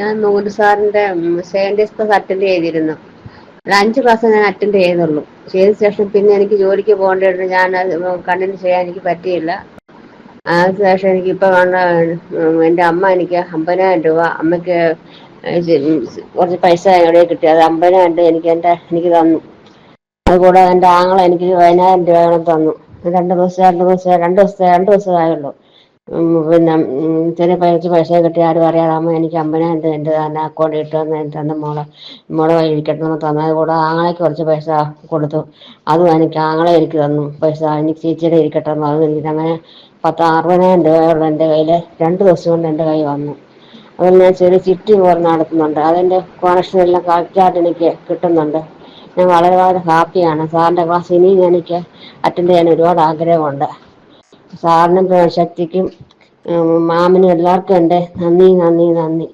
ഞാൻ നൂറ് സാറിന്റെ സേന്റെസ്റ്റ് അറ്റൻഡ് ചെയ്തിരുന്നു. അഞ്ച് ക്ലാസ് ഞാൻ അറ്റൻഡ് ചെയ്തുള്ളൂ. ചെയ്ത ശേഷം പിന്നെ എനിക്ക് ജോലിക്ക് പോകേണ്ടിയിരുന്നു ഞാൻ കണ്ടിന്യൂ ചെയ്യാൻ എനിക്ക് പറ്റിയില്ല. അതിനുശേഷം എനിക്ക് ഇപ്പൊ എന്റെ അമ്മ എനിക്ക് അമ്പതിനായിരം രൂപ അമ്മയ്ക്ക് കുറച്ച് പൈസ എവിടെ കിട്ടി. അത് അമ്പതിനായിരം രൂപ എനിക്ക് എന്റെ എനിക്ക് തന്നു. അതുകൂടാതെ എന്റെ ആങ്ങളെ എനിക്ക് പതിനായിരം രൂപയോളം തന്നു. രണ്ട് ദിവസം രണ്ട് ദിവസം രണ്ട് ദിവസം രണ്ട് ദിവസമേ ആയുള്ളൂ. ഉം പിന്നെ ചെറിയ പൈസ പൈസ കിട്ടി ആരും അറിയാതാകുമ്പോൾ എനിക്ക് അമ്പതിനായിരം എന്റെ തന്നെ അക്കൗണ്ടിൽ തന്നെ തന്ന് മോളെ മോളെ കയ്യിൽ ഇരിക്കട്ടെ എന്ന് തന്നു. അത് കൂടെ ആങ്ങളയ്ക്ക് കുറച്ച് പൈസ കൊടുത്തു. അതും എനിക്ക് ആങ്ങളെ എനിക്ക് തന്നു. പൈസ എനിക്ക് ചേച്ചിയുടെ ഇരിക്കട്ടെ എന്ന് അത് എനിക്ക് അങ്ങനെ പത്ത് അറുപതിനായിരം രൂപയുള്ള എന്റെ കയ്യിൽ രണ്ട് ദിവസം കൊണ്ട് എന്റെ കൈ വന്നു. അതിൽ ഞാൻ ചെറിയ ചിട്ടി പോലെ നടത്തുന്നുണ്ട് അതിന്റെ കണക്ഷൻ എല്ലാം കറക്റ്റായിട്ട് എനിക്ക് കിട്ടുന്നുണ്ട്. ഞാൻ വളരെ വളരെ ഹാപ്പിയാണ് സാറിന്റെ ക്ലാസ് ഇനിയും എനിക്ക് അറ്റൻഡ് ചെയ്യാൻ ഒരുപാട് ആഗ്രഹമുണ്ട്. സാറിനും ശക്തിക്കും മാമിനും എല്ലാവർക്കും എന്റെ നന്ദി നന്ദി നന്ദി.